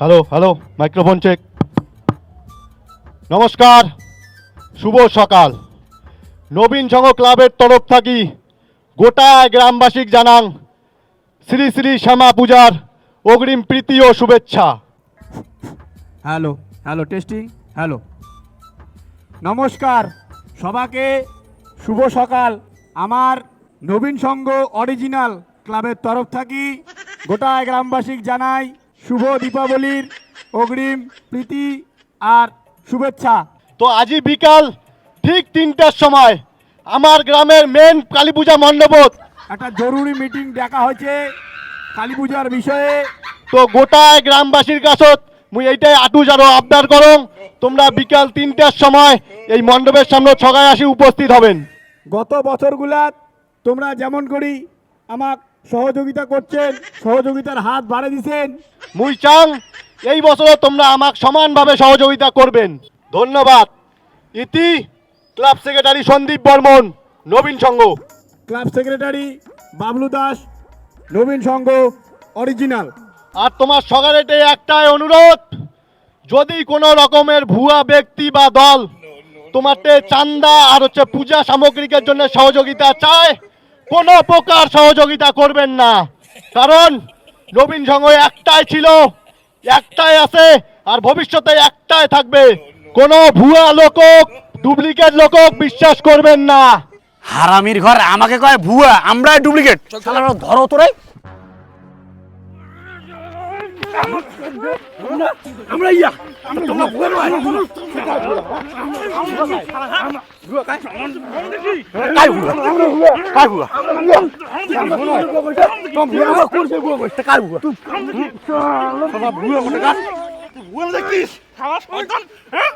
Hello hello microphone check নমস্কার, শুভ সকাল। নবীন সংঘ ক্লাবের তরফ থাকি গোটা গ্রামবাসীক জানাং শ্রী শ্রী শ্যামা পূজার অগ্রিম প্রীতি ও শুভেচ্ছা। হ্যালো হ্যালো টেস্টিং হ্যালো নমস্কার, সবাকে শুভ সকাল। আমার নবীন সংঘ অরিজিনাল ক্লাবের তরফ থাকি গোটা গ্রামবাসীক জানাই শুভ দীপাবলির অগ্রিম প্রীতি আর শুভেচ্ছা। তো আজই বিকাল ঠিক তিনটার সময় আমার গ্রামের মেন কালী পূজা মণ্ডপত। একটা জরুরি মিটিং ডাকা হয়েছে কালী পূজার বিষয়ে। তো গোটায় গ্রামবাসীর কাছত মুই এইটাই আটু যারো আবদার করং তোমরা বিকাল তিনটার সময় এই মণ্ডপের সামনে ছগায় আসি উপস্থিত হবেন। গত বছরগুলাত তোমরা যেমন করি আমাক সহযোগিতা করছেন সহযোগিতার হাত বাড়ে দিছেন মুই চাং এই বছরও তোমরা আমাকে সমানভাবে সহযোগিতা করবেন। ধন্যবাদ। ইতি club secretary Sandip Barman Nabin Sangha club secretary Bablu Das Nabin Sangha original. আর তোমার সকালেতে একটাই অনুরোধ যদি কোনো রকমের ভুয়া ব্যক্তি বা দল তোমারতে চান্দা আর হচ্ছে পূজা সামগ্রিকের জন্য সহযোগিতা চায় কোনো প্রকার সহযোগিতা করবেন না। কারণ নবীন সংঘ একটাই ছিল একটাই আছে আর ভবিষ্যতে একটাই থাকবে। কোনো ভুয়া লোকক ডুপ্লিকেট লোকক বিশ্বাস করবেন না। হারামির ঘর আমাকে কয় ভুয়া আমরা ডুপ্লিকেট। ধরো তোরে। আমরা ইয়া তোমরা ভুয়া ভুয়া ভুয়া ভুয়া ভুয়া ভুয়া ভুয়া ভুয়া মনে ভুয়া শালা হ্যাঁ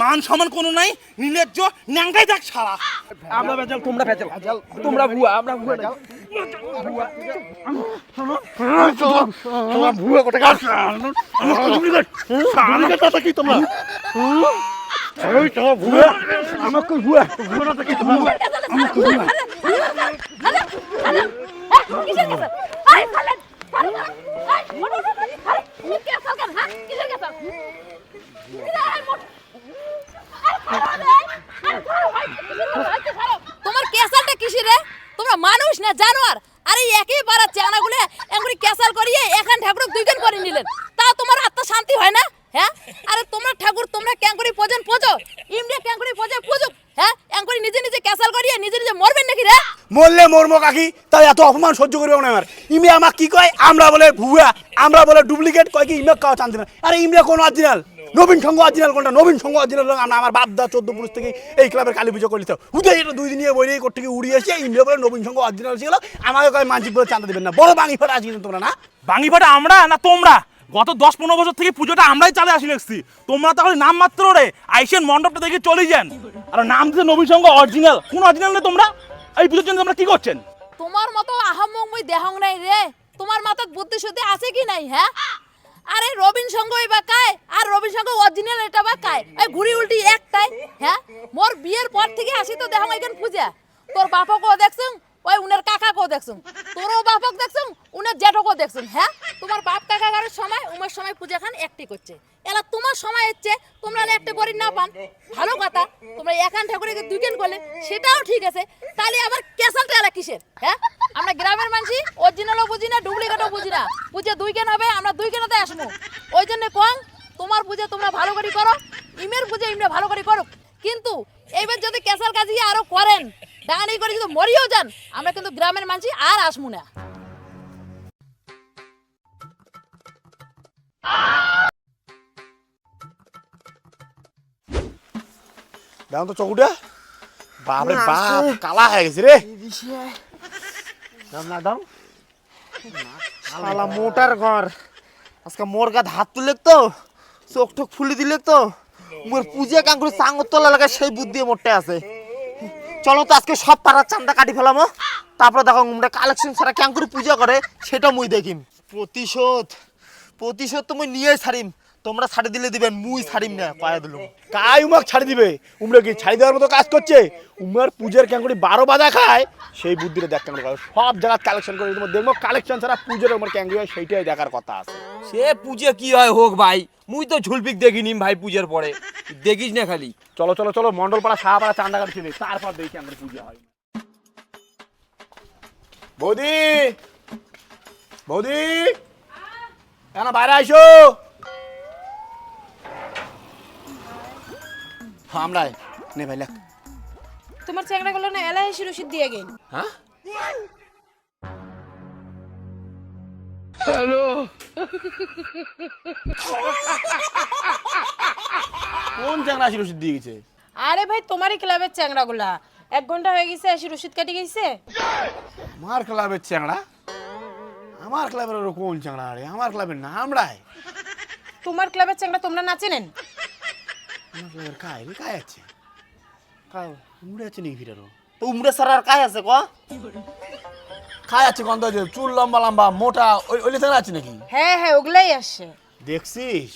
মান সমান কোনো নাই নির্লজ্জ ন্যাংটাই দেখ শালা আমরা ভেজাল তোমরা ভেজাল তোমরা ভুয়া আমরা ভুয়া তোমরা ভুয়া কোটে আমাকে কি তোমরা এই তো ভুয়া আমাকে তোমার ক্যাসালটা কিসি রে? তোমরা মানুষ না জানোয়ার? আরে একই পারা চানাগুলো এমনি ক্যাসাল করিয়ে এখান ঠাকুর দুইখান করে নিলেন। তা তোমার আত্মা শান্তি হয় না? হ্যাঁ? আরে তোমরা ঠাকুর তোমরা ক্যাঙ্কুরি পজন পোজো। ইমডিয়া ক্যাঙ্কুরি পজে পুজুক হ্যাঁ? এঙ্কুরি নিজে নিজে ক্যাসাল করিয়ে নিজে নিজে মরবেন নাকি রে? মরলে মরমো কাকি তাই এত অপমান সহ্য করবে না আমার? আমাক কি কয়? আমরা বলে ভুয়া আমরা বলে ডুপ্লিকেট কয় কি? ইমে কাও চান দিবে আরে ইমে কোন অরিজিনাল? নবীন সংঘ অরিজিনাল কোনটা? নবীন সংঘ অরিজিনাল আমরা আমার বাপ দা চোদ্দ পুরুষ থেকে এই ক্লাবের কালী পুজো করলি তো। উদয় এটা দুই দিন বই নিয়ে থেকে উড়িয়ে এসে ইমে বলে নবীন সংঘ অরিজিনাল ছিল আমাকে কয় মানসিক বলে চান্দা দিবেন না। বড় বাঙি ফাটা আজকে তোমরা না? বাঙিপাটা আমরা না তোমরা? গত দশ পনেরো বছর থেকে পুজোটা আমরাই চালে আসি লেগছি তোমরা তাহলে নাম মাত্র রে, আইসেন মণ্ডপটা দেখে চলে যান। আর নাম দিতে সঙ্গ অরিজিনাল কোন অরিজিনাল নেই তোমরা? এই পুজোর জন্য তোমরা কি করছেন? তোমার মতো আহাম্মক দেহং নাই রে। তোমার মাথায় বুদ্ধি শুদ্ধি আছে কি নাই হ্যাঁ? আরে রবিন সঙ্গই বা কায়? আর রবিন সঙ্গ অরিজিনাল এটা বা কায়? এই ঘুরি উল্টি একটাই হ্যাঁ? মোর বিয়ের পর থেকে আসি তো দেহং এখান পূজা। তোর বাপকও দেখছুন ওই উনার কাকাকেও দেখছুন তোরও বাপক দেখছুন উনার জেঠকেও দেখছুন হ্যাঁ তোমার বাপ কাকা কারোর সময় উমার সময় পূজা খান, একটি করছে। এলা তোমার সময় হচ্ছে, তোমরা একটা করি না পান। ভালো কথা, তোমরা এখান ঠাকুরকে দুইখান করলে, সেটাও ঠিক আছে। তাহলে আবার ক্যাসালটা এলা কিসের? হ্যাঁ? আমরা গ্রামের মানুষই, অরিজিনালও বুঝি না, ডুপ্লিকেটও বুঝি না। পুজো দুই কেন হবে, আমরা দুই কেনতে আসব। ওই জন্য কম, তোমার পুজো তোমরা ভালো করে করো, ইমের পুজো ইমরা ভালো করে করো কিন্তু এইবার যদি ক্যাসাল কাজ আরও করেন ডাঙানি করে যদি মরিও যান, আমরা কিন্তু গ্রামের মানুষই আর আসব না। দাম তো চকুটা। বাপরে বাপ কালা হয়ে গেছে রে। দাম না দাম শালা মোটার ঘর। আজকে মোর গাত হাত তুলে তো চোখ ঠোক ফুলি দিলে তো মোর পূজা কাঙ্কুর সাঙ্গ তোলা লাগা সেই বুদ্ধি মোটে আছে। চলো তো আজকে সব পাড়ার চান্দা কাটি ফেলামো তারপরে দেখো আমরা কালেকশন ছাড়া ক্যাঙ্কুরি পূজা করে সেটা মুই দেখিম। প্রতিশোধ। প্রতিশোধ তো মুই নিয়ে ছাড়িম। তোমরা ছাড়ি দিলে দিবেন মুই ছাড়িম না কয়া দিলুম। কাই উমাক ছাড়ি দিবে? উমরা কি ছাড়ি দেওয়ার মতো কাজ করছে? উমার পূজার ক্যাঙ্গুড়ি বারো বাজা খায় সেই বুদ্ধিটা দেখ কেন সব জায়গা কালেকশন করে তোমার দেখব কালেকশন ছাড়া পুজোর আমার ক্যাঙ্গুড়ি হয় সেইটাই দেখার কথা আছে। সে পুজো কি হয় হোক ভাই মুই তো ঝুলপিক দেখিনি ভাই পূজার পরে। দেখিস না খালি। চলো চলো চলো মন্ডলপাড়া সাহাপাড়া চান্দাঘাট ছিল তারপর দেখি আমাদের পুজো হয়। বৌদি! বৌদি! কেন বাইরে আইসো। হ্যাঁ আমরা নে ভাই লেখ। তোমার চ্যাংড়াগুলো না রসিদ দিয়ে গেল। হ্যাঁ? কোন চ্যাংড়া রসিদ দিয়ে গেছে? আরে ভাই তোমারই ক্লাবের চ্যাংড়াগুলা। এক ঘণ্টা হয়ে গেছে এসে রসিদ কাটি গেছে। আমার ক্লাবের চ্যাংড়া? আমার ক্লাবের ওর কোন চ্যাংড়া রে? আমার ক্লাবের নাম রায় তোমার ক্লাবের চ্যাংড়া তোমরা নাচে নেন আমার ক্লাবের কায় রে? কায় আছে? কায় উমড়ে আছে নাকি ফিরারো তো উমরে সার আর কায় আছে ক? খায় আছে গন্ধ আছে চুল লম্বা লম্বা মোটা ওই ওইলে চ্যাংড়া আছে নাকি? হ্যাঁ হ্যাঁ ওগুলাই আসছে দেখছিস?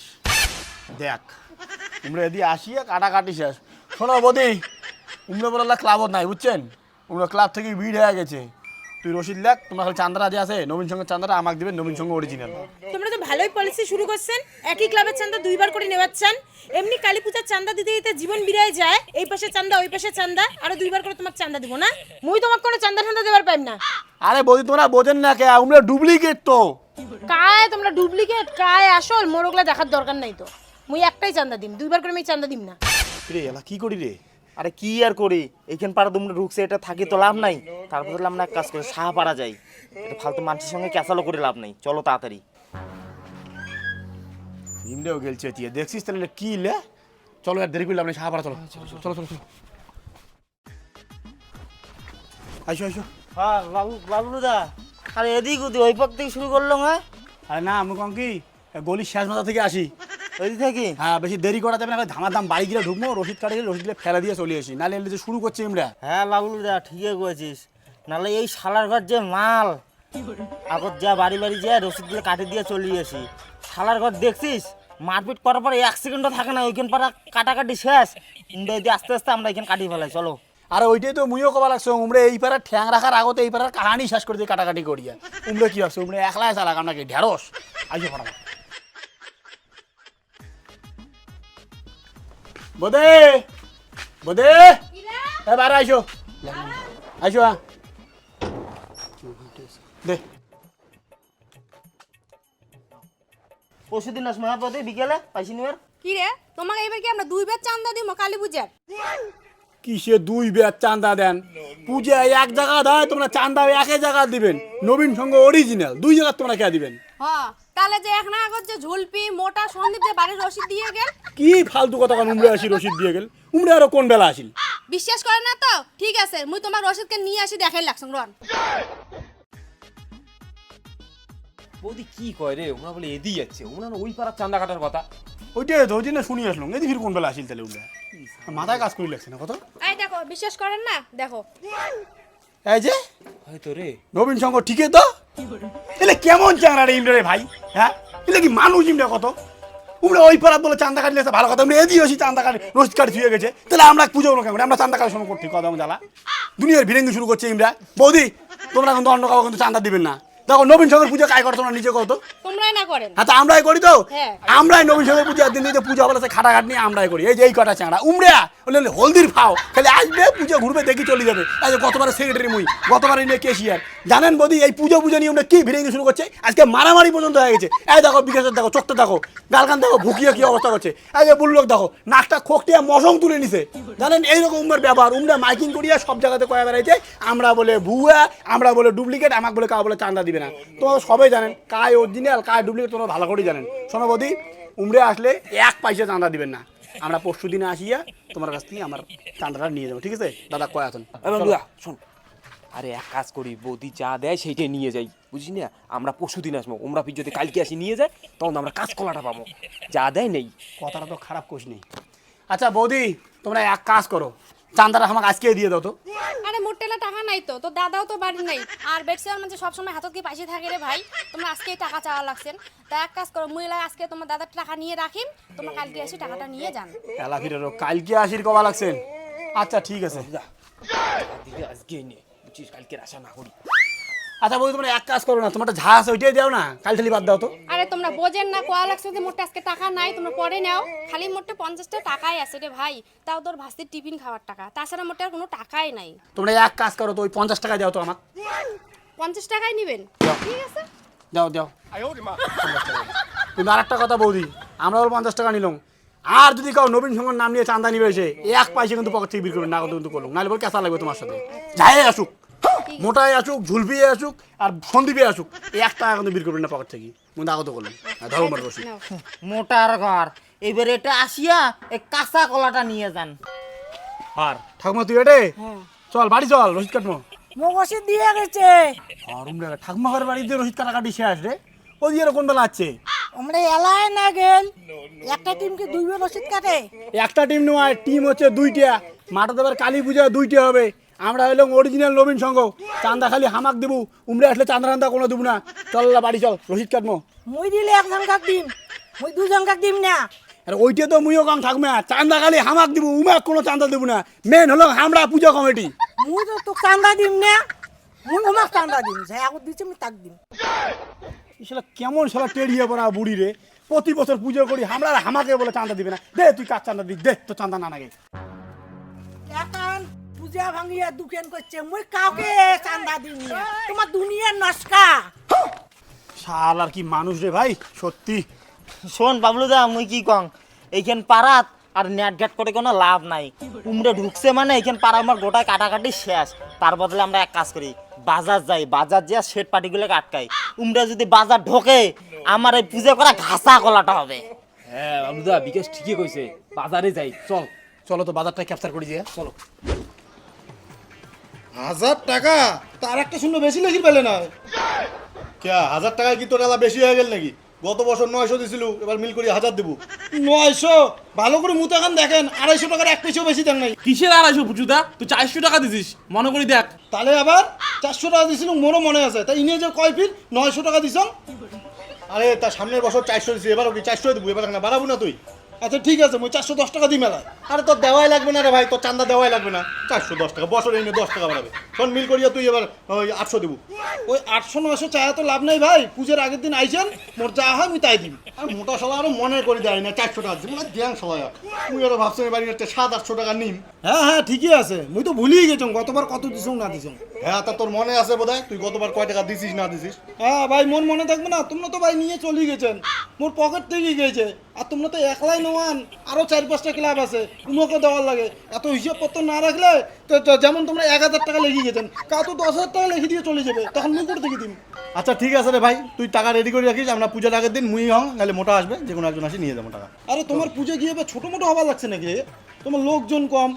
দেখ উমরে দিয়ে আসিয়া কাটাকাটি শেষ। শোনো বদি উমরে বলা ক্লাবত নাই বুঝছেন? উমরে ক্লাব থেকে ভিড় হয়ে গেছে। তুই রসিদ লেখ তোমার খালি চান্দারা যে আছে নবীন সঙ্গে চান্দারা আমাকে দিবেন নবীন সঙ্গে অরিজিনাল তোমরা তো ভালোই পলিসি শুরু করছেন একই ক্লাবের চান্দা দুইবার করে নেওয়াচ্ছেন এমনি কালী পূজার চান্দা দিতে দিতে জীবন বিরায় যায় এই পাশে চান্দা ওই পাশে চান্দা আরও দুইবার করে তোমার চান্দা দিব না? মুই তোমাকে কোনো চান্দা ঠান্দা দেবার পাইম না। আরে বদি তোমরা বোঝেন না কে উমরে ডুপ্লিকেট তো। কায় তোমরা ডুপ্লিকেট কায় আসল মোরগলা দেখার দরকার নাই তো। মুই একটাই চান্দা দিম দুইবার করে আমি চান্দা দিম না। রে এলা কি করি রে? আরে কি আর করি? এইখান পাড়া তোমরা ঢুকছে এটা থাকি তো লাভ নাই। তারপর বললাম না এক কাজ করে সাহা পাড়া যাই। এটা ফালতু মানুষের সঙ্গে ক্যাসালো করে লাভ নাই। চলো তাড়াতাড়ি। ইমরেও গেলছে তুই দেখছিস তাহলে কি লে? চলো আর দেরি করলাম না সাহাপাড়া চলো চলো। চলো চলো চলো। আইসো আইসো। হ্যাঁ বাবু বাবুদা আরে এদিক ওদিক ওই পক থেকে শুরু করল হ্যাঁ আরে না আমি কম কি গলির শেষ মাথা থেকে আসি। থেকে হ্যাঁ বেশি দেরি করা যাবে না ধামার দাম বাড়ি গিয়ে ঢুকবো রসিদ কাটে গেলে রসিদ ফেলে দিয়ে চলে আসি। নাহলে এলে যে শুরু করছে হ্যাঁ বাবুলদা ঠিকই করেছিস। নাহলে এই শালার ঘর যে মাল। যা বাড়ি বাড়ি যা কাটে দিয়ে চলে আসি। শালার ঘর দেখছিস? মারপিট করার পরে এক সেকেন্ডও থাকে না ওইখান পাড়া কাটাকাটি শেষ। আস্তে আস্তে আমরা এখানে কাটিয়ে ফেলাই চলো। আরে ওইটাই তো মুইও কবা লাগছে। উমরে এই পাড়া ঠ্যাং রাখার আগতে এই পাড়ার কাহানি শেষ করে দিয়ে কাটাকাটি করিয়া। উমরে কি আছে উমরে একলাই চালাক আমরা কি ঢেঁড়স? আইসো ফটাফট। বোদে বোদে এ বাইরে আইসো আইসো। দে পরশু দিন আস মহাপদে বিকেলে? পাইছি নিবার? কি রে তোমাকে এবার কি আমরা দুইবার চান্দা দিব কালী পূজার? কিসে দুই বের চান্দা দেন? পূজা এক জায়গা দেয় তোমরা চান্দা একে জায়গা দিবেন। নবীন সঙ্গে অরিজিনাল দুই জায়গা তোমরা কে দিবেন? হ্যাঁ। তাহলে যে এখন আগত যে ঝুলপি মোটা সন্দীপ যে বাড়ির রসিদ দিয়ে গেল? কি ফালতু কথা উমরে আসি রসিদ দিয়ে গেল? উমরে আরও কোন বেলা আসিল? বিশ্বাস করে না তো? ঠিক আছে মুই তোমার রসিদকে নিয়ে আসি দেখাই লাগছ রন। বৌদি কি কয় রে? ওরা বলে এদিই যাচ্ছে। না ওই পাড়ার চান্দা কাটার কথা। ওইটাই তো ওই জন্য শুনি আসলাম। এদি ফির কোন বেলা আসিল তাহলে উমরে? মাথায় কাজ করি লাগছে না কত? এই দেখো বিশ্বাস করেন না? দেখো। এই যে? হয়তো রে। নবীন সঙ্গ ঠিকই তো? এলে কেমন চ্যাংরা রে ইমরে রে ভাই হ্যাঁ? এলে কি মানুষ ইমরে কত? উমরা ওই পাড়া বলে চান্দা কাটলে ভালো কথা উমরে এদি আসি চান্দা কাটি রোজ কাটি ছুঁয়ে গেছে। তাহলে আমরা পুজো কেমন? আমরা চান্দা কাটার সময় করছি কদম জ্বালা। দুনিয়ার ভিড়েঙ্গি শুরু করছে ইমরা। বৌদি তোমরা কিন্তু অন্য কাউকে কিন্তু চান্দা দিবেন না। দেখো নবীন সঙ্গের পুজো কাজ করতো তোমরা নিজে করতো তোমরাই না করেন। হ্যাঁ তো আমরাই করি তো। হ্যাঁ। আমরাই নবীন সঙ্গের পুজো দিন দিতে পুজো বলে খাটাঘাট নিয়ে আমরাই করি। এই যে এই কটা চাঁড়া। উমরা বলে হলদির ফাও। খালি আসবে পুজো ঘুরবে দেখি চলে যাবে। যে গতবারে সেক্রেটারি মুই গতবারে নিয়ে কেশিয়ার জানেন বদি, এই পুজো পুজো নিয়ে আমরা কি ভিড়ে শুরু করছে? আজকে মারামারি পর্যন্ত হয়ে গেছে। এই দেখো, বিকাশের দেখো, চোখটা দেখো গালকান দেখো, ভুকিয়ে কি অবস্থা করছে? এই যে বুল্লোক দেখো, নাকটা খোকটিয়া মশং তুলে নিছে। জানেন, এইরকম উমর ব্যবহার উমরা মাইকিং করিয়া সব জায়গাতে কয়া বেড়াইছে, আমরা বলে ভুয়া, আমরা বলে ডুপ্লিকেট, আমাকে বলে কাউ বলে চান্দা দিবে না। তো সবাই জানেন, কায় অরিজিনাল, কায় ডুপ্লিকেট, তোমরা ভালো করে জানেন। শোনো বদি উমরে আসলে এক পয়সা চান্দা দিবেন না। আমরা পরশু দিনে আসিয়া তোমার কাছ থেকে আমার চান্দাটা নিয়ে যাব, ঠিক আছে? দাদা, কয় আছেন শোন। আরে এক কাজ করি বৌদি যা দেয় সেইটাই নিয়ে যাই। বুঝলি না? আমরা পরশু দিন আসব ওমরা ফির যদি কালকে আসি নিয়ে যায় তখন আমরা কাজ কলাটা পাবো। যা দেয় নেই। কথাটা তো খারাপ কোষ নেই আচ্ছা বৌদি তোমরা এক কাজ করো। চান্দাটা আমাকে আজকে দিয়ে দাও তো। আরে মোর টেলা টাকা নাই তো। তোর দাদাও তো বাড়ি নাই। আর বেটসের মানে সবসময় হাতত কি পয়সা থাকে রে ভাই? তোমরা আজকেই টাকা চাওয়া লাগছেন। তা এক কাজ করো মুই লাগে আজকে তোমার দাদার টাকা নিয়ে রাখিম। তোমরা কালকে এসে টাকাটা নিয়ে যান। এলা ফিরে কালকে আসির কবা লাগছেন। আচ্ছা ঠিক আছে। আজকে নে। বুঝছিস কালকের আশা না করি আচ্ছা বৌদি তোমরা এক কাজ করো না তোমারটা ঝা আছে ওইটাই দাও না কাল ঠালি বাদ দাও তো। আরে তোমরা বোঝেন না কোয়া লাগছে যে মোটে আজকে টাকা নাই তোমরা পরে নাও। খালি মোটে পঞ্চাশটা টাকাই আছে রে ভাই তাও তোর ভাস্তির টিফিন খাওয়ার টাকা। তাছাড়া মোটে আর কোনো টাকাই নাই। তোমরা এক কাজ করো তো ওই পঞ্চাশ টাকা দাও তো আমার। পঞ্চাশ টাকাই নেবেন? ঠিক আছে? দাও দাও। কিন্তু আর একটা কথা বৌদি আমরা ওর পঞ্চাশ টাকা নিলাম। আর যদি কাউ নবীন সঙ্গের নাম নিয়ে চান্দা নিবে এসে এক পয়সা কিন্তু পকেট থেকে বিক্রি করবেন না কিন্তু করলাম নাহলে বল কেঁচা লাগবে তোমার সাথে। যাই আসুক। মোটাই আসুক ঝুলপিয়ে আসুক আর সন্দীপে আসুক। এই এক টাকা কিন্তু বিক্রি করবেন না পকেট থেকে। কিন্তু আগত করলাম ধর্ম মার বসি। মোটার ঘর। এবার এটা আসিয়া এই কাঁচা কলাটা নিয়ে যান। আর ঠাকুমা তুই এটে? চল বাড়ি চল রসিদ কাটমো মগসে দিয়ে গেছে। আর উমরা ঠাকুমা ঘরের বাড়িতে রসিদ কাটাকাটি শেষ রে। ও দিয়ে কোন বেলা আছে? আমরা এলায় না গেল। একটা টিমকে দুইবার রসিদ কাটে। একটা টিম নয় টিম হচ্ছে দুইটা। মাঠে দেবার কালী পূজা দুইটা হবে। আমরা হইলাম অরিজিনাল নবীন সংঘ। চান্দা খালি হামাক দেবো উমরে আসলে চান্দা রান্দা কোনো দেবো না। চল না বাড়ি চল রসিদ কাটমো। মুই দিলে একজন কাক দিম মুই দুজন কাক দিম না। আর ওইটা তো মুইও কাম থাকবে না চান্দা খালি হামাক দিব উমাক কোনো চান্দা দেবো না। মেন হলো আমরা পূজা কমিটি। মুই তো তোক চান্দা দিম না মুই তোমাক চান্দা দিম যাই আগত দিচ্ছে আমি তাক দিম। শালা কেমন শালা টেরিয়ে পড়া বুড়ি রে। প্রতি বছর পুজো করি আর হামাকে বলে চান্দা দিবে না। দে তুই কাজ চান্দা দি দে তো চান্দা না নাগে। এখন ভাঙিয়া দোকান করছে। মুই কাউকে চান্দা তোমার দুনিয়ার নস্কা। শাল আর কি মানুষ রে ভাই সত্যি। শোন বাবলুদা মুই কি কং এইখান পাড়াত আর নেট ঘাট করে কোনো লাভ নাই। উমরে ঢুকছে মানে এইখান পাড়া আমার গোটায় কাটাকাটি শেষ। তার বদলে আমরা এক কাজ করি বাজার যাই। বাজার যা শেড পাটিগুলোকে আটকাই। উমরা যদি বাজার ঢোকে আমার এই পুজো করা ঘাসা কলাটা হবে। হ্যাঁ বাবুদা বিকাশ ঠিকই কইছে। বাজারে যাই চল। চলো তো বাজারটা ক্যাপচার করে দিয়ে চলো। হাজার টাকা? তার একটা শূন্য বেশি লেখি পেলে না? কে হাজার টাকায় কি তোর এলা বেশি হয়ে গেল নাকি? গত বছর নয়শো দিছিল এবার মিল করি হাজার দেবো। নয়শো? ভালো করে মুতাখান দেখেন আড়াইশো টাকার এক পয়সাও বেশি দেন নাই। কিসের আড়াইশো পুচুদা? তুই চারশো টাকা দিছিস মনে করি দেখ। তাহলে আবার চারশো টাকা দিছিল মোরও মনে আছে। তাই ইনি যে কয় ফিট নয়শো টাকা দিছ। আরে তার সামনের বছর চারশো দিছি এবার কি চারশো দেবো? এবার না বাড়াবো না তুই? আচ্ছা ঠিক আছে, মই চারশো দশ টাকা দিই মেলা আরে, তোর দেওয়াই লাগবে না রে ভাই, তোর চান্দা দেওয়াই লাগবে না। চারশো দশ টাকা, বছর এনে দশ টাকা বাড়াবে। শোন, মিল করিয়া তুই এবার, ওই আটশো দেবো। ওই আটশো নয়শো চায়া তো লাভ নাই ভাই, পুজোর আগের দিন আইছেন মোর যা হয় আমি তাই দিবি আর মোটা সবাই আরও মনে করে দেয় না, চারশো টাকা দিবি মানে দেন সবাই মুই আরও ভাবছি এবার সাত আটশো টাকা নিম। হ্যাঁ হ্যাঁ ঠিকই আছে, মুই তো ভুলিয়ে গেছিলাম, গতবার কত দিছ না দিছ হ্যাঁ তা তোর মনে আছে বোধ তুই গতবার কয় টাকা দিছিস না দিছিস? হ্যাঁ ভাই মোর মনে থাকবে না। তোমরা তো ভাই নিয়ে চলে গেছেন। মোর পকেট থেকে গেছে। আর তোমরা তো একলাই নোয়ান আরও চার পাঁচটা ক্লাব আছে। উমকে দেওয়ার লাগে। এত হিসাবপত্র না রাখলে তো যেমন তোমরা এক হাজার টাকা লিখে গেছেন কা তো দশ হাজার টাকা লিখে দিয়ে চলে যাবে। তখন মুখ করে থেকে দিন। আচ্ছা ঠিক আছে রে ভাই। তুই টাকা রেডি করে রাখিস আমরা পূজার আগের দিন মুই হং নাহলে মোটা আসবে যে কোনো একজন আসি নিয়ে যাব টাকা। আরে তোমার পুজো গিয়ে ছোটো মোটো হবার লাগছে নাকি? তোমার লোকজন কম।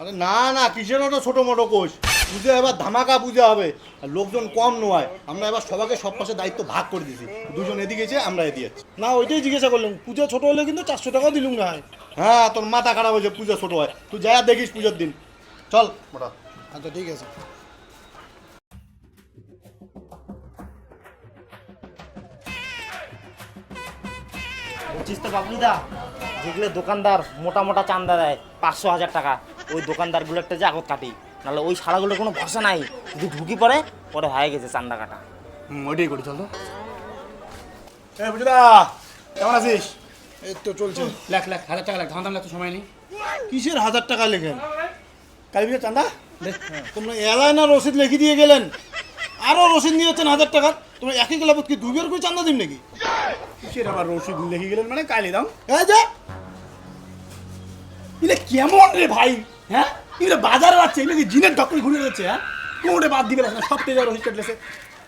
আরে না না কিসের ওটা ছোটো মোটো কোষ? পুজো এবার ধামাকা পূজা হবে। আর লোকজন কম নয় আমরা এবার সবাইকে সব পাশে দায়িত্ব ভাগ করে দিয়েছি। দুজন এদিকে যে আমরা এদিকে যাচ্ছি। না ওইটাই জিজ্ঞাসা করলাম। পুজো ছোট হলে কিন্তু চারশো টাকা দিলুম না হয়। হ্যাঁ তোর মাথা খারাপ হয়েছে পুজো ছোট হয়। তুই যা দেখিস পুজোর দিন। চল মোটা। আচ্ছা ঠিক আছে। বলছিস তো বাবলুদা যেগুলো দোকানদার মোটা মোটা চান্দা দেয় পাঁচশো হাজার টাকা। ওই দোকানদারগুলো একটা যে আগত কাটি। নাহলে ওই শালাগুলোর কোনো ভরসা নাই যদি ঢুকি পড়ে পরে হয়ে গেছে চান্দা কাটা। হুম ওইটাই করি চল তো। এ বুঝলা কেমন আছিস? এই তো চলছে। লেখ লেখ হাজার টাকা লেখ ধান ধান লেখ তো সময় নেই। কিসের হাজার টাকা লেখেন? কালী পুজোর চান্দা? তোমরা এলাই না রসিদ লিখে দিয়ে গেলেন? আরও রসিদ নিয়েছেন হাজার টাকার তোমরা একই গেলাপত কি দুবার করে চান্দা দিম নাকি? কিসের আবার রসিদ লিখে গেলেন মানে? কালি দাম হ্যাঁ যা! ইলে কেমন রে ভাই? হ্যাঁ? ইলে বাজারে যাচ্ছে, এগুলো জিনের ডক্টর ঘুরে যাচ্ছে হ্যাঁ? কোনটা বাদ দিবে না সব থেকে রসিদ কাটলেছে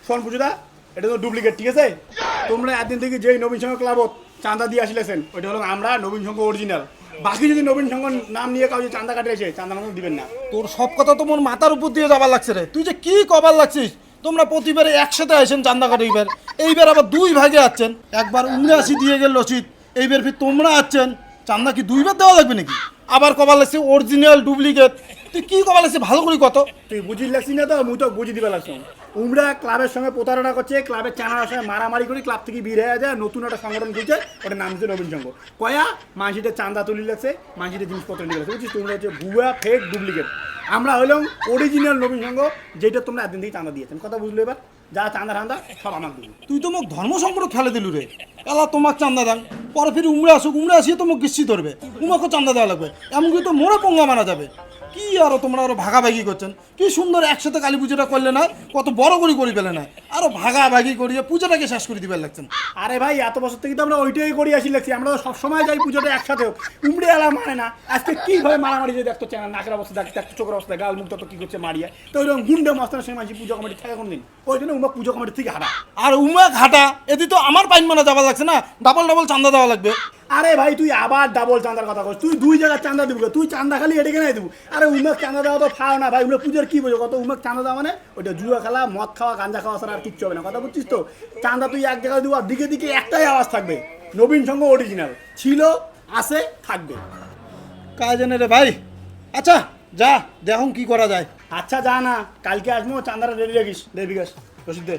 শোন পুজোদা, এটা তো ডুপ্লিকেট ঠিক আছে? তোমরা একদিন থেকে যেই নবীন সংঘ ক্লাবত চাঁদা দিয়ে আসলেছেন, ওইটা হলো আমরা নবীন সংঘ অরিজিনাল বাকি যদি নবীন সংঘ নাম নিয়ে কাউ যদি চাঁদা কাটিয়েছে চাঁদা নাম দিবেন না। তোর সব কথা তো মোর মাথার উপর দিয়ে যাবার লাগছে রে। তুই যে কি কবার লাগছিস? তোমরা প্রতিবারে একসাথে আসেন চান্দা কাটে এইবার। এইবার আবার দুই ভাগে আছেন একবার উমরে আসি দিয়ে গেল রসিদ এইবার ফির তোমরা আছেন চান্দা কি দুইবার দেওয়া লাগবে নাকি? আবার কবার লাগছে অরিজিনাল ডুপ্লিকেট তুই কি কবার লাগছে ভালো করে কত? তুই বুঝি লাগছিস না তো, মুই তো বুঝি দিবে লাগছ। উমরা ক্লাবের সঙ্গে প্রতারণা করছে, ক্লাবের চানার সঙ্গে মারামারি করে ক্লাব থেকে বের হয়ে যায়, নতুন একটা সংগঠন খুলছে, ওটার নাম হচ্ছে নবীন সংঘ। কয়া মানসিটা চান্দা তুলি লাগছে মানসিটা জিনিসপত্র নিয়ে লাগছে, বুঝছিস? তোমরা হচ্ছে ভুয়া ফেক ডুপ্লিকেট আমরা হলাম অরিজিনাল নবীন সংঘ, যেটা তোমরা একদিন থেকে চান্দা দিয়েছেন। কথা বুঝলো এবার? যা চান্দা ঠান্দা সব আমার দিবি তুই তো মোক ধর্ম সম্পর্ক খেলে দিলু রে। এলা তোমার চান্দা দাঁড় পরে ফিরে উমরে আসুক, উমরে আসিয়ে তো মোক কিস্তি ধরবে। উমাকে চান্দা দেওয়া লাগবে। এমনকি তো মোরা পঙ্গা মারা যাবে। কি আরও তোমরা আরও ভাগাভাগি করছেন? কি সুন্দর একসাথে কালী পুজোটা করলে না কত বড় করে করি পেলে না। আরও ভাগাভাগি করিয়ে পুজোটাকে শেষ করে দিবে লাগছেন। আরে ভাই এত বছর থেকে তো আমরা ওইটাই করি আসি লাগছি। আমরা তো সবসময় যাই পুজোটা একসাথে উমড়ে এলা মানে না। আজকে কীভাবে মারামারি যে দেখতো চেনা নাকের অবস্থা দেখ দেখতো চোখের অবস্থা গাল মুখ তো কি করছে মারিয়া। তো ওইরকম গুন্ডে মাস্টার সঙ্গে মাঝি পুজো কমিটি থাকে কোনদিন? ওই জন্য উমা পুজো কমিটি থেকে হারা আর উমা ঘাটা এদি তো আমার পাইন মানা যাওয়া লাগছে না। ডাবল ডাবল চান্দা দেওয়া লাগবে। আরে ভাই তুই আবার ডাবল চান্দার কথা কস তুই দুই জায়গায় চান্দা দিব তুই চান্দা খালি এটাকে নাই দিব। আরে উমেক চান্দা দেওয়া তো ফাও না ভাই উমরা পুজোর কি বোঝো? কত উমেক চান্দা দেওয়া মানে? ওইটা জুয়া খেলা মদ খাওয়া গাঞ্জা খাওয়া ছাড়া আর কিচ্ছু হবে না। কথা বুঝছিস তো? চান্দা তুই এক জায়গায় দিব আর দিকে দিকে একটাই আওয়াজ থাকবে। নবীন সঙ্গ অরিজিনাল ছিল আছে থাকবে। কাজ জানে রে ভাই? আচ্ছা যা দেখুন কি করা যায়। আচ্ছা যা না কালকে আসব চান্দাটা রেডি রাখিস। বিকাশ রসিদ দে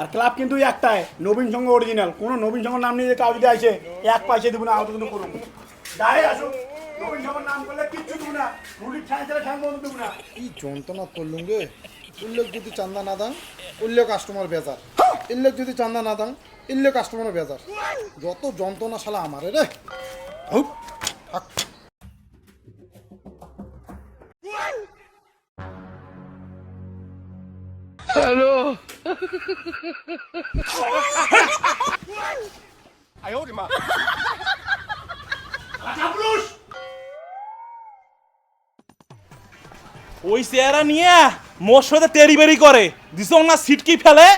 আর ক্লাব কিন্তু একটাই নবীন সঙ্গ অরিজিনাল কোনো নবীন সঙ্গ নাম নিয়ে কাউ যদি আসে এক পয়সা দেবো না আহত কিন্তু করুন। যাই আসুক নবীন সঙ্গ নাম করলে কিচ্ছু দেবো না। রুটির ঠাঁই ছেড়ে ঠাঁই বন্ধ দেবো না। কি যন্ত্রণা করলুম গে উল্লেখ যদি চান্দা না উল্লেখ কাস্টমার বেজার। যদি চান্দা না কাস্টমার বেজার। যত যন্ত্রণা শালা আমারে রে। ওই চেহারা নিয়ে মোর সাথে তেরি বেরি করে। দিস না সিটকি ফেলে?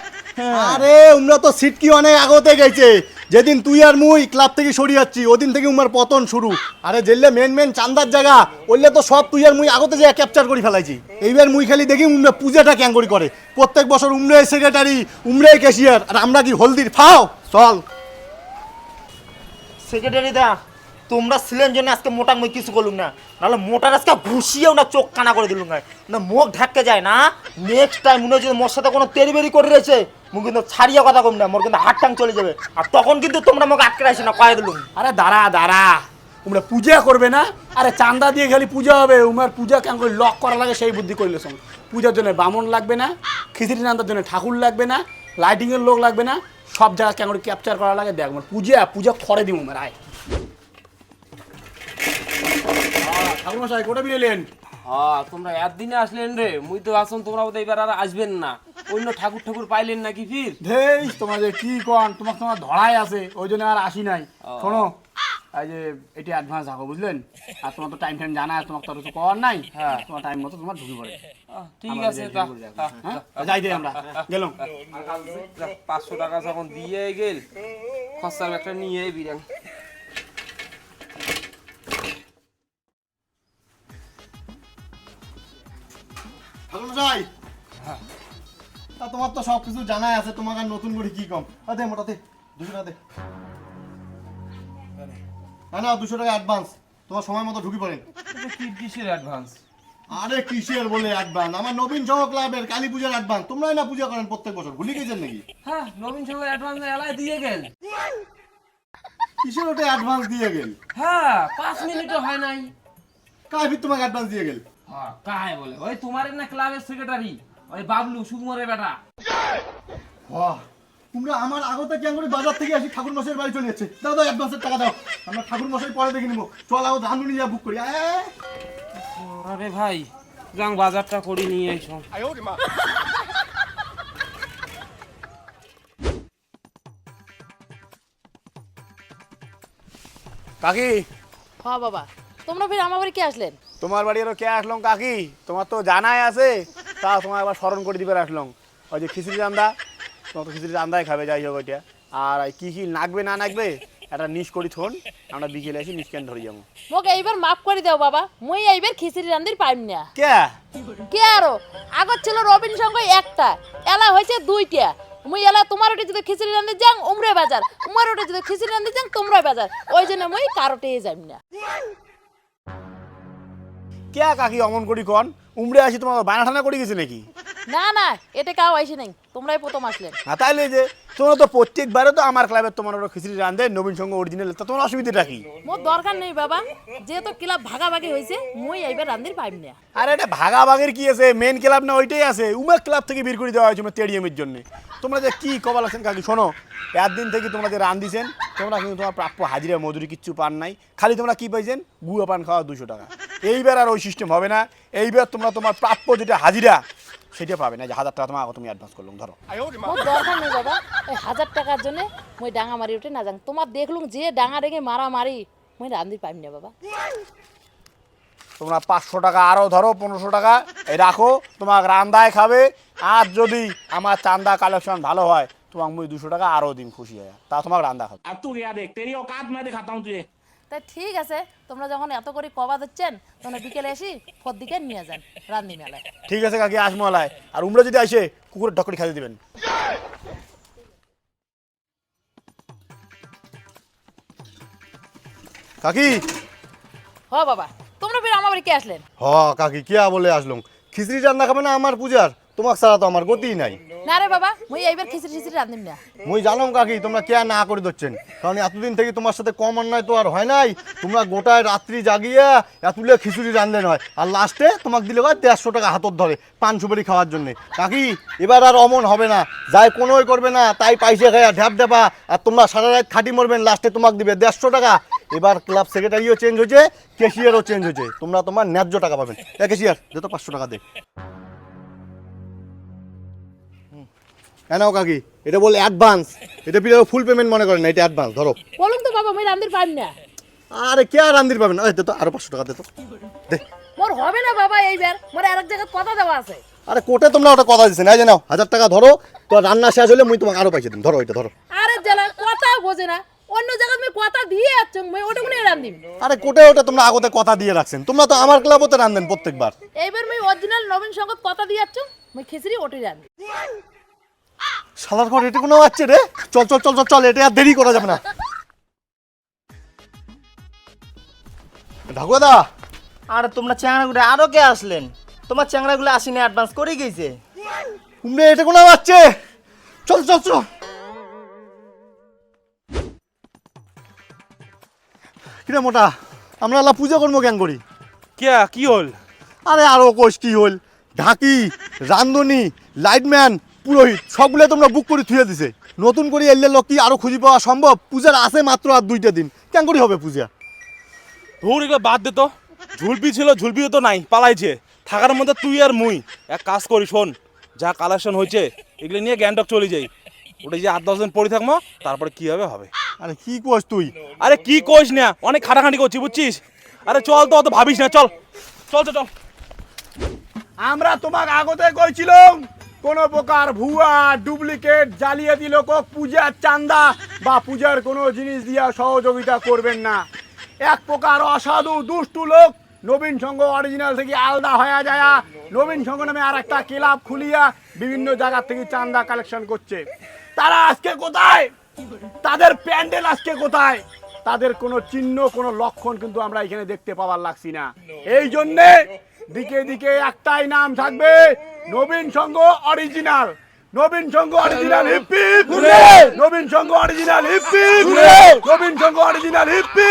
আরে উন্নত তো সিটকি অনেক আগতে গেছে। যেদিন তুই আর মুই ক্লাব থেকে সরিয়ে যাচ্ছি, ওদিন থেকে উমার পতন শুরু। আরে জেললে মেন মেন চান্দার জায়গা, ওইলে তো সব তুই আর মুই আগতে যে ক্যাপচার করে ফেলাইছি। এইবার মুই খালি দেখি উমরা পূজাটা ক্যাং করি করে। প্রত্যেক বছর উমরে সেক্রেটারি উমরে ক্যাশিয়ার আর আমরা কি হলদির? ফাও, চল। সেক্রেটারি দা তোমরা ছিলেন জন্য আজকে মোটা মই কিছু করলুম না। নাহলে মোটার আজকে ঘুষিয়েও না চোখ কানা করে দিলুম না। না, মুখ ঢাকতে যায় না। নেক্সট টাইম মনে যদি মোর সাথে কোনো তেরি বেরি করে রয়েছে, মুখ কিন্তু ছাড়িয়া কথা কম না, মোর কিন্তু হাট টাং চলে যাবে। আর তখন কিন্তু তোমরা মুখ আটকে রাখছি না, কয়ে দিলুম। আরে দাঁড়া দাঁড়া। তোমরা পূজা করবে না? আরে চান্দা দিয়ে খালি পূজা হবে। উমার পূজা কেন করে লক করা লাগে সেই বুদ্ধি করলে সঙ্গে। পূজার জন্য বামন লাগবে না, খিচড়ি রান্নার জন্য ঠাকুর লাগবে না লাইটিংয়ের লোক লাগবে না, সব জায়গা কেন করে ক্যাপচার করা লাগে দেখ পূজা পূজা খড়ে দিব আমার আয়। ঠাকুর মশাই কোটা বিয়েলেন হ্যাঁ তোমরা একদিনে আসলেন রে। মুই তো আসুন তোমরা বোধহয় এবার আর আসবেন না। অন্য ঠাকুর ঠাকুর পাইলেন নাকি ফির? ধেই তোমার যে কি কন? তোমার তোমার ধরাই আছে ওই জন্য আর আসি নাই। শোনো এই যে এটি অ্যাডভান্স রাখো বুঝলেন? আর তোমার তো টাইম টাইম জানা আছে তোমার তো আর কিছু করার নাই। হ্যাঁ। তোমার টাইম মতো তোমার ঢুকে পড়ে। ঠিক আছে হ্যাঁ? যাই দে আমরা গেলাম। পাঁচশো টাকা যখন দিয়ে গেল খরচার একটা নিয়ে বিরাং তা তোমার তো সব কিছু জানাই আছে তোমার আর নতুন করে কি কম? দে মোটাতে দুশো টাকা দে। না না দুশো টাকা অ্যাডভান্স তোমার সময় মতো ঢুকি পড়েন। কি কিসের অ্যাডভান্স আরে কিসের বলে অ্যাডভান্স আমার নবীন সহ ক্লাবের কালী পূজার অ্যাডভান্স তোমরাই না পূজা করেন প্রত্যেক বছর ভুলে গেছেন নাকি? হ্যাঁ নবীন সঙ্গে অ্যাডভান্স এলায় দিয়ে গেল। কিসের ওটা অ্যাডভান্স দিয়ে গেল? হ্যাঁ পাঁচ মিনিটও হয় নাই। কায় ফির তোমাকে অ্যাডভান্স দিয়ে গেল? কায় বলে? ওই তোমার না ক্লাবের সেক্রেটারি ওই বাবলু সুকুমারের বেটা। তোমরা আমার আগতে কেন করে বাজার থেকে আসি ঠাকুর মশাইয়ের বাড়ি চলে যাচ্ছে। দাও দাও অ্যাডভান্সের টাকা দাও। আমরা ঠাকুর মশাই পরে দেখে নিবো। চল আগে ধান নিয়ে যা বুক করি। আরে ভাই যাং বাজারটা করি নিয়ে এসো। কাকি? হ্যাঁ বাবা। তোমরা ফির আমার বাড়ি কে আসলেন? তোমার বাড়ি আরও কে আসলাম কাকি? তোমার তো জানাই আছে। তা তোমার আবার স্মরণ করে দিবে আসলাম ওই যে খিচুড়ি রান্দা তোমার তো খিচুড়ি রান্দাই খাবে যাই হোক ওইটা। আর কি কি নাগবে না নাগবে একটা নিশ করি থন আমরা বিকেলে এসে নিশ কেন ধরে যাব। মোক এইবার মাফ করে দাও বাবা মুই এইবার খিচুড়ি রান্দির পাইম না। কে? কে আরও? আগত ছিল রবিন সঙ্গ একটা এলা হয়েছে দুইটা। মুই এলা তোমার ওটা যদি খিচুড়ি রান্ধি যাং উমরে বাজার। উমার ওটা যদি খিচুড়ি রান্ধি যাং তোমরা বাজার। ওই জন্য মুই কারোটে যাই না। কে কাকি অমন করি কন? উমড়ে আসি তোমার বানা ঠানা করে গেছে নাকি? না না এটা কাউ আইসে নাই। তোমরাই প্রথম আসলেন না তাইলে যে তোমরা তো প্রত্যেকবারে তো আমার ক্লাবের তোমার ওরা খিচুড়ি রান্ধে নবীন সঙ্গে অরিজিনাল তা তোমার অসুবিধাটা কি? মোর দরকার নেই বাবা। যেহেতু ক্লাব ভাগাভাগি হয়েছে মুই এইবার রান্ধির পাইম না। আরে এটা ভাগাভাগের কি আছে? মেন ক্লাব না ওইটাই আছে। উমা ক্লাব থেকে বের করে দেওয়া হয়েছে স্টেডিয়ামের জন্য। তোমরা যে কি কবাল আছেন কাকি শোনো একদিন থেকে তোমরা যে রান দিছেন তোমরা কিন্তু তোমার প্রাপ্য হাজিরা মজুরি কিচ্ছু পান নাই। খালি তোমরা কি পাইছেন? গুয়া পান খাওয়া দুশো টাকা। এইবার আর ওই সিস্টেম হবে না। এইবার তোমরা তোমার প্রাপ্য যেটা হাজিরা সেটা পাবে না। যে হাজার টাকা তোমার তুমি অ্যাডভান্স করলাম ধরো। দরকার নেই বাবা ওই হাজার টাকার জন্য মই ডাঙা মারি উঠে না যাং। তোমার দেখলুম যে ডাঙা রেগে মারা মারি মই রান্ধি পাইম না বাবা। তোমরা পাঁচশো টাকা আরও ধরো পনেরোশো টাকা এই রাখো তোমার রান্দায় খাবে। আর যদি আমার চান্দা কালেকশন ভালো হয় তোমাকে মুই দুশো টাকা আরও দিন খুশি হয়। তা তোমার রান্দা খাবে। আর তুই আর দেখতে কাজ না দেখাতাম তুই। তাই ঠিক আছে তোমরা যখন এত করে কবা দিচ্ছেন তখন বিকেলে এসি ফোর দিকে নিয়ে যান রান্দি মেলায়। ঠিক আছে কাকি আসমলায় আর উমরা যদি আসে কুকুরের ঢকড়ি খাইয়ে দিবেন। কাকি? হ বাবা তোমরা ফিরে আমার বাড়ি কে আসলেন? হ কাকি কে বলে আসলাম? খিচড়ি রান্না খাবে না আমার পূজার? তোমাক ছাড়া তো আমার গতিই নাই। না রে বাবা মুই এইবার খিচড়ি খিচড়ি রান্ধিম না। মুই জানো কাকি তোমরা কে না করে দিচ্ছেন কারণ এতদিন থেকে তোমার সাথে কম অন্যায় তো আর হয় নাই। তোমরা গোটায় রাত্রি জাগিয়ে এতুলে খিচুড়ি রান্ধলেন হয় আর লাস্টে তোমাকে দিলে হয় দেড়শো টাকা হাতত ধরে পান সুপারি খাওয়ার জন্য। কাকি এবার আর অমন হবে না। যাই কোনোই করবে না তাই পাইসে খাইয়া ঢ্যাপ ঢ্যাপা। আর তোমরা সারা রাত খাটি মরবেন লাস্টে তোমাকে দিবে দেড়শো টাকা। এবার ক্লাব সেক্রেটারিও চেঞ্জ হয়েছে ক্যাশিয়ারও চেঞ্জ হয়েছে। তোমরা তোমার ন্যায্য টাকা পাবেন। এ ক্যাশিয়ার দে তো পাঁচশো টাকা দে। কেন কাকি এটা বলে অ্যাডভান্স এটা পিলে ফুল পেমেন্ট মনে করেন না এটা অ্যাডভান্স ধরো। বলুন তো বাবা মুই রান্ধির পাইম না। আরে কে আর রান্দির পাবেন আরে দে তো আরও পাঁচশো টাকা দে তো। দে। মোর হবে না বাবা এইবার মোর আরেক জায়গায় কথা দেওয়া আছে। আরে কোটে তোমরা ওটা কথা দিচ্ছেন এই যে নাও হাজার টাকা ধরো তো রান্না শেষ হলে মুই তোমাকে আরও পয়সা দিন ধরো এটা ধরো। আরে জেলা কথা বোঝে না। অন্য জায়গায় মুই কথা দিয়ে যাচ্ছ মুই ওটা কোনে রান্ধিম? আরে কোটে ওটা তোমরা আগতে কথা দিয়ে রাখছেন। তোমরা তো আমার ক্লাবতে রান্ধেন প্রত্যেকবার। এইবার মুই অরিজিনাল নবীন সঙ্গত কথা দিয়ে যাচ্ছ মুই খিচড়ি ওটি রান্ধি শালার ঘর এটা কোনো আছে রে? চল চল চল চল চল এটা আর দেরি করা যাবে না। ঢাকুয়া আর তোমরা চ্যাংড়াগুলো আরও কে আসলেন? তোমার চ্যাংড়াগুলো আসেনি অ্যাডভান্স করে গেছে। উমরে এটা কোনো আছে? চল চল চল। কিরে মোটা আমরা আল্লাহ পূজা করব কেন করি? কে কি হল? আরে আরও কোষ কি হল। ঢাকি রান্ধনি লাইটম্যান পুরোহিত সবগুলো তোমরা বুক করে থুয়ে দিছে। নতুন করে এলে লোক কি আরও খুঁজে পাওয়া সম্ভব? পূজার আছে মাত্র আর দুইটা দিন। কেন করি হবে পূজা। ধুর এগুলো বাদ দে তো। ঝুলপি ছিল ঝুলপিও তো নাই পালাইছে। থাকার মধ্যে তুই আর মুই। এক কাজ করি শোন যা কালেকশন হয়েছে এগুলো নিয়ে গ্যাংটক চলে যাই। ওটা যে আট দশজন পরে থাকব তারপরে কি হবে হবে। আরে কি কোষ তুই? আরে কি কইস না অনেক খাটাখাটি করছি বুঝছিস? আরে চল তো অত ভাবিস না চল। চল চল চল। আমরা তোমাকে আগতে কইছিলাম কোন প্রকার ভুয়া, ডুপ্লিকেট জালিয়াতি লোক পূজার চান্দা বা পূজার কোনো জিনিস দিয়া সহযোগিতা করবেন না। এক প্রকার অসাধু, দুষ্টু লোক নবীন সংঘ অরিজিনাল থেকে আলাদা হয়ে যায় নবীন সংঘ নামে আর একটা ক্লাব খুলিয়া বিভিন্ন জায়গা থেকে চান্দা কালেকশন করছে। তারা আজকে কোথায়? তাদের প্যান্ডেল আজকে কোথায়? তাদের কোনো চিহ্ন, কোনো লক্ষণ কিন্তু আমরা এখানে দেখতে পাওয়ার লাগছি না। এই জন্যে দিকে দিকে একটাই নাম থাকবে Nabin Sangha original. Nabin Sangha original hippie. Nabin Sangha original hippie. Nabin Sangha original hippie.